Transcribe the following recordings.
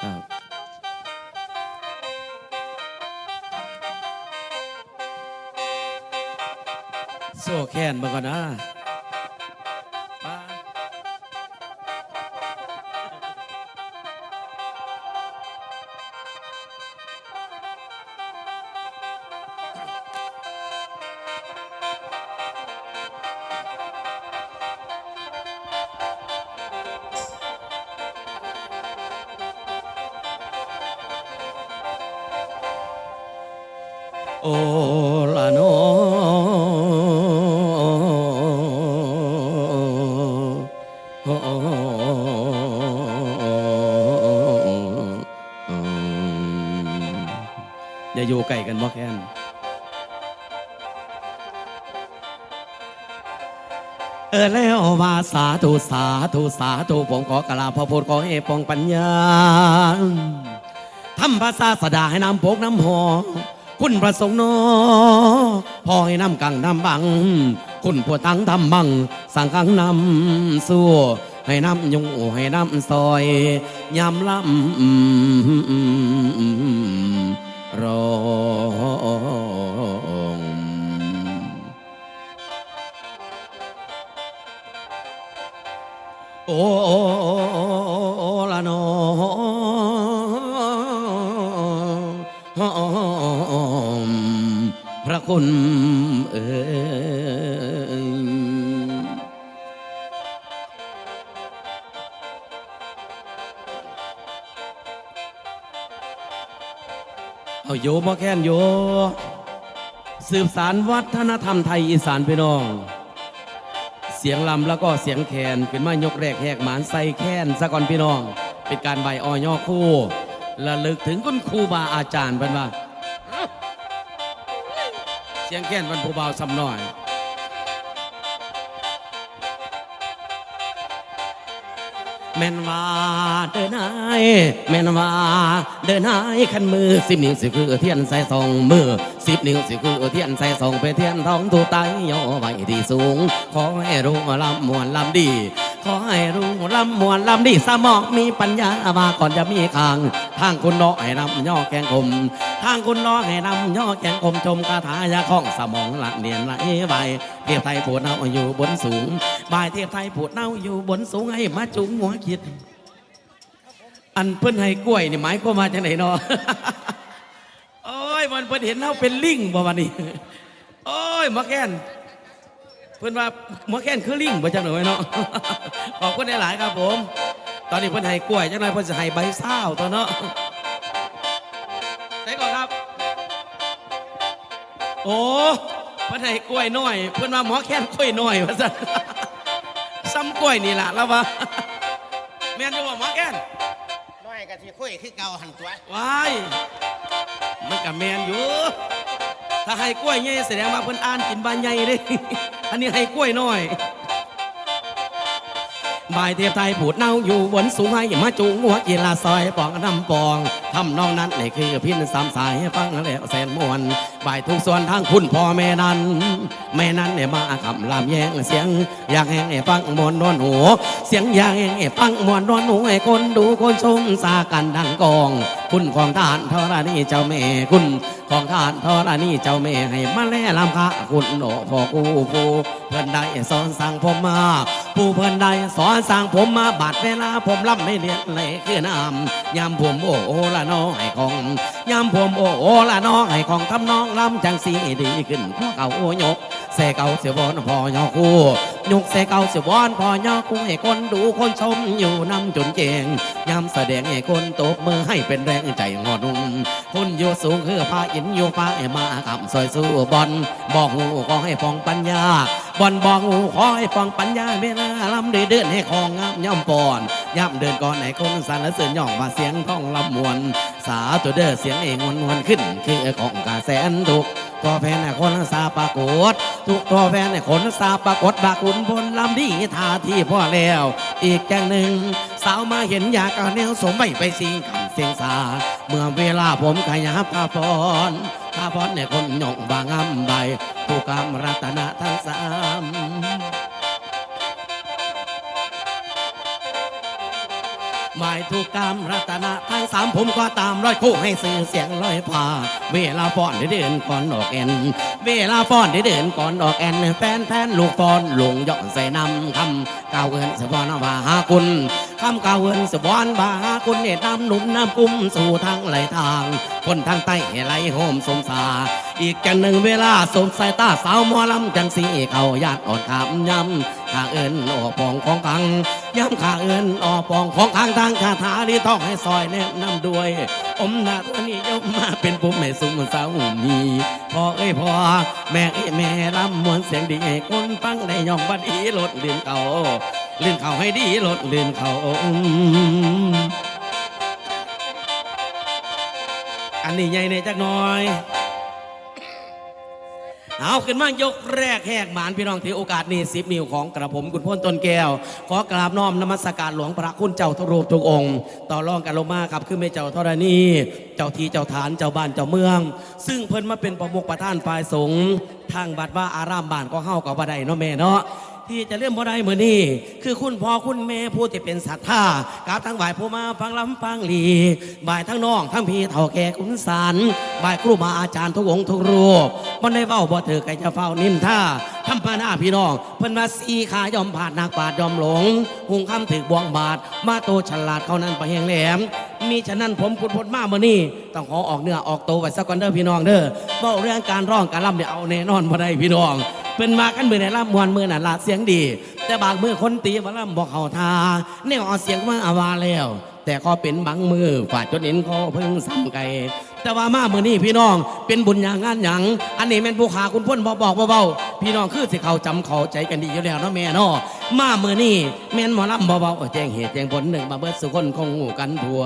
โซ่แค้นมาก่อนนะ โอละโนอย่าอยู่ไก่กันบ่แค้นเออแล้วว่าสาธุสาธุสาธุผมขอกราพระพุทธขอให้ปองปัญญาทำภาษาสดาให้นำโปกน้ำหอ คุณประสงค์นอพอให้น้ำกังน้ำบัง คุณผัวตั้งทำบัง สั่งกังนำสู้ให้น้ำยุงให้น้ำซอยยำลำรองโอ้ คุณเอ่ยเอาโยบ่แค้นโย สืบสารวัฒนธรรมไทยอีสานพี่น้อง เสียงลำแล้วก็เสียงแคนเป็นมายกแรกแหกหมานใส่แค้นซะก่อนพี่น้อง เป็นการใบอ้อยย่อคู่ระลึกถึงคุณครูบาอาจารย์เป็นว่า สียงแคนบรรผู้เบาสำหน่อยแม่นว่าเดินนายแม่นว่าเดินนายขันมือสิบนิ้วสิคือเทียนใส่สองมือสิบนิ้วสิคือเทียนใส่สองเป็นเทียนทองตูไตย่อไว้ที่สูงขอให้รู้ลำมวนลำดี ขอให้รู้ลำมวนลำดีสมองมีปัญญามาก่อนจะมีคาง ทางคุณน้อให้นำย่อแกงคม ทางคุณน้อให้นำย่อแกงคมชมคาถายาของสมองละเนียนไหลไปเทียบไทยปวดเน่าอยู่บนสูงบายเทียบไทยปวดเน่าอยู่บนสูงให้มาจุงหัวคิด อันเพิ่นให้กล้วยนี่หมายความว่าจังไหนเนาะโอ้ยมันเพิ่นเห็นเฮาเป็นลิงบ่วันนี้โอ้ยมอแค้น เพิ่นว่าหมอแค้นคือลิงบ่จังหน่อยเนาะขอบคุณหลายๆครับผม ตอนนี้เพิ่นให้กล้วยจังหน่อยเพิ่นสิให้ใบเศร้าตัวเนาะใส่ก่อนครับ โอ้เพิ่นให้กล้วยน้อย เพิ่นว่าหมอแค้นกล้วยน้อยว่าซั่นซ้ำกล้วยนี่ล่ะแล้วว่าแม่นอยู่บ่หมอแค้นน้อยกะที่คุยคือเก่าหันตัวว้ายมันกับแมนอยู่ถ้าให้กล้วยใหญ่แสดงว่าเพิ่นอ่านกินบานใหญ่เด้ อันนี้ให้กล้วยน้อยบายเทียบไทยผูดเน่าอยู่บนสูงให้มาจูงหัวกีฬาซอยปองน้ำปองทำนองนั้นนี่คือพินสามสายฟังแล้วแสนมวนบายทุกส่วนทางคุณพ่อแม่นั้น แม่นั้นเนี่ยมาคำลามแย่งเสียงอยากให้ฟังมวนนวลหูเสียงอยากให้ฟังมวนนวลหูให้คนดูคนชมสากันดังกอง คุณของทานท่านี่เจ้าแม่คุณของทานท่านี่เจ้าแม่ให้มาแล่ลำคะคุณโอพ่อกูผู้เพื่อนได้สอนสั่งผมมา ผู้เพื่อนได้สอนสั่งผมมาบาดเวลาผมรับไม่เรียนเลยคือน้ำยามผมโอโอละน้องให้ของยามผมโอโอละน้องให้ของทำน้องลำจังสีดีขึ้นพวกเขาโอยกเสเก่าเสียบอนพอยอคู่ ยกเสเก่าเสียบอนพอยอคู่ให้คนดูคนชมอยู่นำจนเจงยามแสดงให้คนตบมือให้เป็นแรงใจงอนุ่มคนอยู่สูงคือพาอินอยู่ฟ้าให้มาคำซอยสู้บอลบอกหูก็ให้ฟองปัญญาบอนบอกหูขอให้ฟังปัญญาเวลาลำเดินเดินให้ของงามย่อมปอนย่ำเดินก่อนให้คนสรรเสริญย่องมาเสียงท้องลำมวน สาตัวเด้อเสียงเองวนวนขึ้น คือของกาแสนทุกตัวแฟนให้คนสาปรากฏ ทุกตัวแฟนให้คนสาปรากฏบาคุณบนลำดีท่าที่พ่อแล้ว อีกแกงหนึ่ง สาวมาเห็นอยากเอาแนวสมไปไปสิงคำเสียงสา เมื่อเวลาผมขยับพาพรพาพรเนี่ยคนหยองบางอ้ำใบผู้กรรมรัตนะทั้งสาม หมายถูกกรรมรัตนะทั้งสามผมก็ตามร้อยคู่ให้สื่อเสียงร้อยพาเวลาฟ้อนได้เดินก่อนออกแอน เวลาฟ้อนได้เดินก่อนออกแอนแฟนแฟนลูกฟ้อนลงย่อนใส่นำคำกาวเอินสะบอนว่าหาคุณคำกาวเอินสะบอนว่าหาคุณเนี่ยนำหนุ่มน้ำกุ้มสู่ทางไหลทาง คนทางใต้ไหลโฮมสมสา อีกจังหนึ่งเวลาสมสายตาสาวมอลำจังสีเขาญาติอ่อนขามยำข้าเอินออกปองของกัง ย้ำข้าเอินออปองของทางทางคาถาที่ต้องให้ซอยแนะนำด้วย อมนาตัวนี้ยกมาเป็นปุ่มแม่สุมสาวมีพ่อเอ้ยพ่อแม่เอ้ยแม่รำมวนเสียงดีคนฟังได้ยองบัดอีลดลื่นเขาลื่นเขาให้ดีลดลื่นเขาอันนี้ใหญ่เนี่ยจักน่อย เอาขึ้นมายกแรกแหกหมานพี่น้องถือโอกาสนี้สิบนิ้วของกระผมคุณพ้นต้นแก้ว ขอกราบน้อมนมัสการหลวงพระคุณเจ้าทุกรูปทุกองค์ ต่อรองกันลงมาครับขึ้นไม่เจ้าธรณีเจ้าทีเจ้าฐานเจ้าบ้านเจ้าเมือง ซึ่งเพิ่นมาเป็นประมุขประธานฝ่ายสงฆ์ทางบัดว่าอารามบ้านก็เฮากับบ่ได้เนาะแม่เนาะ ที่จะเลื่อมบ่ได้มือนี้คือคุณพ่อคุณแม่ผู้ที่เป็นศรัทธากราบทั้งบ่ายผู้มาฟังลำฟังหลีบ่ายทั้งน้องทั้งพี่เท่าแก่คุณสารบ่ายครูบาอาจารย์ทุกองค์ทุกรูปมันได้เว้าบ่ถือไก่จะเฝ้านินท่าทำพาหน้าพี่น้องเพิ่นมาสีขายอมผ่านนักบาดยอมหลงหุงคำถึกบวงบาทมาโตฉลาดเขานั้นไปแหงแหลม มีฉะนั้นผมคุณพลมาเมื่อนี้ต้องขอออกเนื้อออกตัวไว้สักก่อนเด้อพี่น้องเด้อเว้าเรื่องการร้องการล่ำเนี่ยเอาแน่นอนบ่ได้พี่น้อง เป็นมากันมือในล่ำมวนมือน่ะละเสียงดี แต่บางมือคนตีมาล่ำบอกเขาทาแนวเอาเสียงมาอาวาแล้ว แต่ก็เป็นบางมือฝาดจนเห็นเขาเพิ่งซ้ำไก่แต่ว่ามาเมื่อนี้พี่น้องเป็นบุญอย่างงานหยังอันนี้แม่นผู้ขาคุณพ่นบอกบอกเบาๆพี่น้องคือสิเขาจำเขาใจกันดีอยู่แล้วเนาะแม่เนาะมาเมื่อนี้แม่นหมอลำเบาๆแจ้งเหตุแจ้งผลหนึ่งมาเบิดสุคนคงหูกันทัว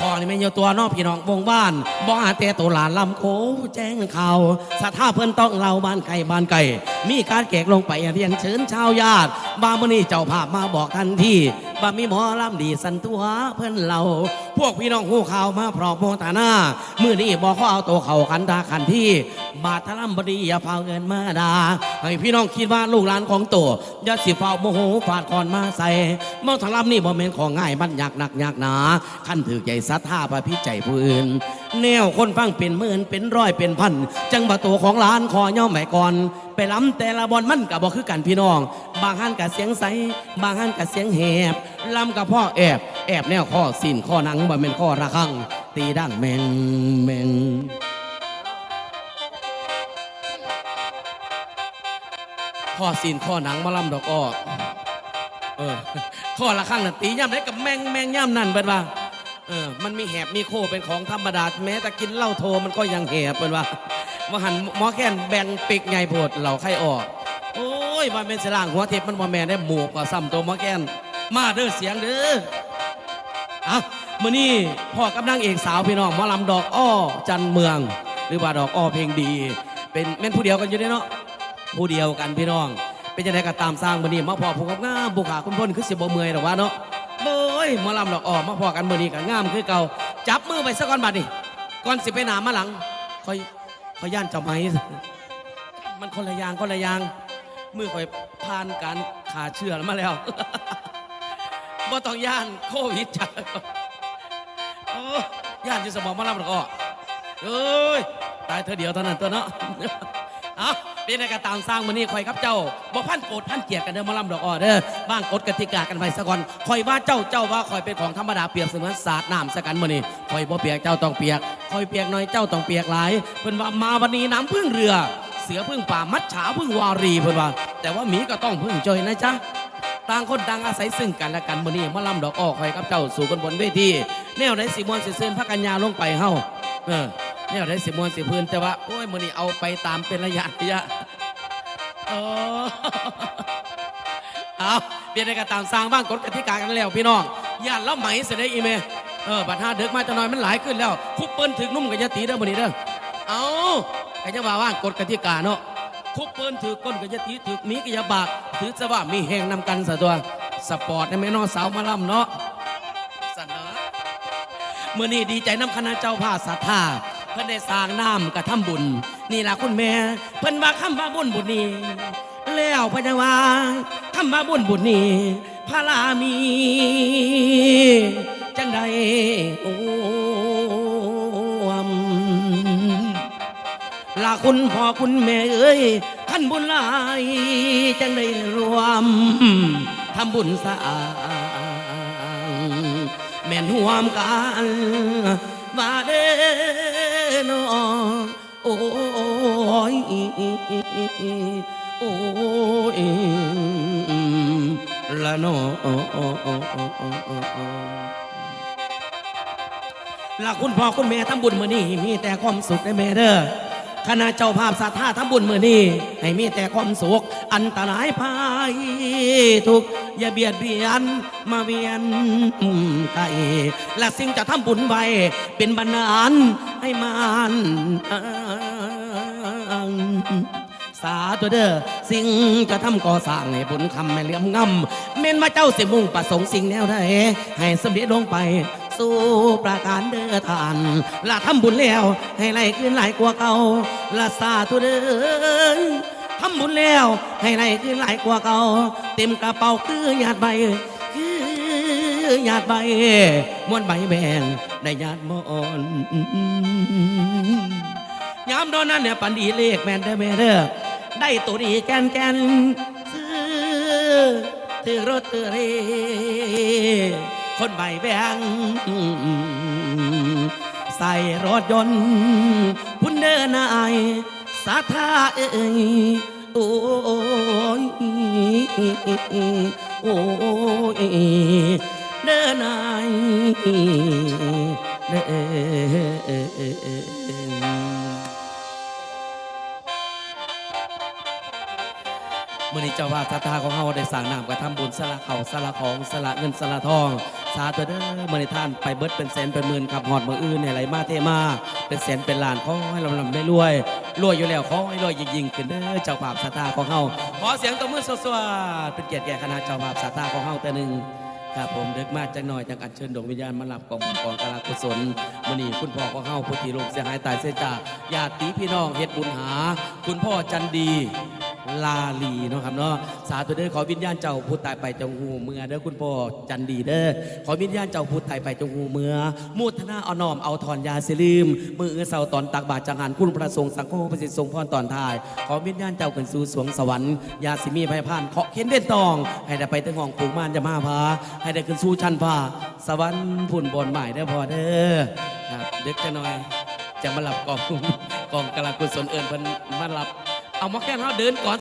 ขอนี่ไม่นอยู่ตัวนอกพี่น้องวงบ้านบ่อาเตตัวหลานลำโคแจ้งข่าวสถาเพื่อนต้องเล่าบ้านไก่บ้านไก่ มีการแกกลงไปเรียนเชิญชาวญาติบามื่อนี้เจ้าภาพมาบอกทันที บ่มีหมอลำดีสันตัวเพื่อนเรา พวกพี่น้องหูข่าวมาพร้อมโมตาหน้ามื่อนี้บอกเขาเอาตัวเขาขันตาขันที่ บาทลำบดีอย่าเฝ้าเงินมาดาให้พี่น้องคิดว่าลูกหลานของตัวอย่าสิเฝ้าโมโหฟาดคอนมาใส่เมาทลำนี่บ่เม็นของง่ายมันยากหนักยากหนาขั้นถือใจศรัทธาพระพิใจผู้อื่น แนวคนฟังเป็นหมื่นเป็นร้อยเป็นพัน จังบะตัวของหลานขอย่อมใหม่ก่อน ไปล้ำแต่ละบอลมันกับบ่คือกันพี่น้อง บางหันกับเสียงใส บางหันกับเสียงแหบล้ำกับพ่อแอบ แอบแนวข้อสิ้นข้อหนังบ่แม่นข้อระฆัง ตีดังแมงแมงข้อซีนข้อหนังมาล่ำดอกอ้อเออข้อละข้างน่ะตีย่ำได้กับแมงแมงย่ำนั่นเปิดว่า เออ มันมีแหบมีโคเป็นของธรรมดา แม้แต่กินเหล้าโทมันก็ยังแหบเปิดว่าว่าหันหมอแค้นแบ่งปีกใหญ่โพดเหล่าไข่ออก โอ้ยว่าเป็นสลางหัวเทปมันบ่แม่ได้หมูกว่าซ้ำตัวหมอแค้นมาเด้อเสียงเด้อเอามื่อนี้พ่อกับนางเอกสาวพี่น้องหมอลำดอกอ้อจันเมือง หรือว่าดอกอ้อเพลงดี เป็นแม่นผู้เดียวกันอยู่เด้เนาะผู้เดียวกันพี่น้อง เป็นยังไงก็ตามสร้างมื่อนี้มาพอผู้กับงาบุขาคุณพ่นคือเสิบ่เมื่อยหรอกว่าเนาะ เบ้ยหมอลำดอกอ้อมาพอกันมื่อนี้ก็งามคือเก่า จับมือไปซะก่อนบัดนี้ก่อนสิไปหนามาหลังคอยคอยย่านเจ้าไม้มันคนละอยางคนละอยางมือคอยผ่านการขาเชื่อมาแล้วบ่ต้องย่านโควิดจ้ะย่านจะสมองมารับหรอกอ้อเอ้ยตายเธอเดียวเท่านั้นตัวเนาะ เอาเป็นอะไรก็ตามสร้างมือนี้คอยครับเจ้าบ่พันโกรธพันเกลียดกันเด้อมาลำดอกอ้อเด้อบ้างกฎกติกากันไปซะก่อนคอยว่าเจ้าเจ้าว่าคอยเป็นของธรรมดาเปรียบเสมือนสาดน้ำสกันมือนี้คอยบ่เปียกเจ้าต้องเปียกคอยเปียกหน่อยเจ้าต้องเปียกหลายเพิ่นว่ามาวันนี้น้ำพึ่งเรือ เสือพึ่งป่ามัดฉาพึ่งวารีเพิ่นว่า แต่ว่าหมีก็ต้องพึ่งจอยนะจ๊ะต่างคนต่างอาศัยซึ่งกันและกันมือนี้มาลำดอกออคอยกับเจ้าสู่กันบนเวทีแนวไหนสิมวนสิเซินพักกัญญาลงไปเฮ้าเออ แนวไหนสิมวนสิพื้นแต่ว่า โอ้ยมือนี้เอาไปตามเป็นระยะระยะโอ้เอาเปลี่ยนอะไรก็ตามสร้างบ้างกฎกติกากันแล้วพี่น้องย่านแล้วไหมเสยได้อีเมเออบัดห้าเด็กมาจะน้อยมันหลายขึ้นแล้วคุบเปิ้นถึงนุ่มกับยะตีเด้อมือนี้เด้อเอาใครจะว่าว่างกฎกติกาเนาะคุบเปิ้นถือก้นกับยะตีถือมีกับยาบากถือจะว่ามีแหงนำกันซะตัวสปอร์ตในแม่น้องสาวมาล่ำเนาะสันเนาะเมื่อนี้ดีใจน้ำคณะเจ้าภาพศรัทธา เพิ่นได้สร้างน้ำกระทำบุญ นี่ล่ะคุณแม่ เพิ่นว่าคำว่าบุญบุญนี้แล้วเพนจะว่าคำว่าบุญบุญนี้พระลามี จังใดโอ้มลาคุณพ่อคุณแม่เอ้ยท่านบุญหลายจังได้รวมทำบุญสร้าแม่นห่วมกันว่าเด้อ นอโอ้ยโอ้ยละนอลาคุณพ่อคุณแม่ทำบุญมือนี้มีแต่ความสุขในแม่เด้อคณะเจ้าภาพศรัทธาทำบุญมือนี้ให้มีแต่ความสุขอันตรายภัยทุก อย่าเบียดเบียนมาเวียนไกลและสิ่งจะทำบุญไว้ เป็นบรรณานให้มันสาธุเด้อสิ่งจะทำก่อสร้างให้บุญคำไม่เลี่ยมงำเม่นมาเจ้าสิมุ่งประสงค์สิ่งแนวใดให้สำเร็จลงไป สู่ประการเด้อทานละทำบุญแล้ว ให้ไหลขึ้นไหลกว่าเก่าละสาธุเด้อ ทำบุญแล้ว ให้ไหลขึ้นไหลกว่าเก่าเต็มกระเป๋าคือหยาดใบคือหยาดใบม้วนใบแบงได้หยาดมอนยามโดนนั้นเนี่ยปันดีเลขแมนเด้อแม่เด้อได้ตัวดีแกนแกนซื้อถือรถเตอรีคนใบแบงใส่รถยนต์พุ่นเดินนายาธาเอ้ยโอ้ยโอ้ยเดินนายเด้อมื่อนี้เจ้าว่าสถาของเฮาได้สั่งน้ำกระทำบุญสละเขาสละของสละเงินสละทอง สาธุเด้อมื่อนี้ท่านไปเบิดเป็นแสนเป็นหมื่นขับหอดมืออื่นเนี่ยไหลมาเทมา เป็นแสนเป็นล้านขอให้ลำลำได้รวย รวยอยู่แล้วขอให้รวยยิ่งๆขึ้นเด้อเจ้าภาพสตาของเฮาขอเสียงตบมือสวดเป็นเกียรติแก่คณะเจ้าภาพสตาของเฮาแต่หนึ่งครับผมเด็กมาจังหน่อยจังอัญเชิญดวงวิญญาณมาหลับกองบุญกองกาลกุศลมณีคุณพ่อของเฮาผู้ที่ลงเสียหายตายเสียจากญาติพี่น้องเฮ็ดบุญหา คุณพ่อจันดี ลาลีเนาะครับเนาะสาธุเด้อขอวิญญาณเจ้าผู้ตายไปจงหูเมือเด้อคุณพ่อจันดีเด้อขอวิญญาณเจ้าผู้ตายไปจงหูเมือมุทนาเอาน้อมเอาถอนยาสิลืมมือเสาตอนตักบาตรจังหันคุณพระสงฆ์สังฆประสิทธิ์ทรงพรตอนทาย ขอวิญญาณเจ้าขึ้นสู่สวงสวรรค์ยาสิมีภัยพานเคาะเข็นเด่นตอง ให้ได้ไปถึงห้องปูม่านจะมาพาให้ได้ขึ้นสู่ชั้นฟ้าสวรรค์พุ่นบนใหม่เด้อพอเด้อครับเด็กจะหน่อยจะมาหลับกองกองกะลากุศลเอิญเพิ่นมาหลับเอามาแค่เราเดินก่อน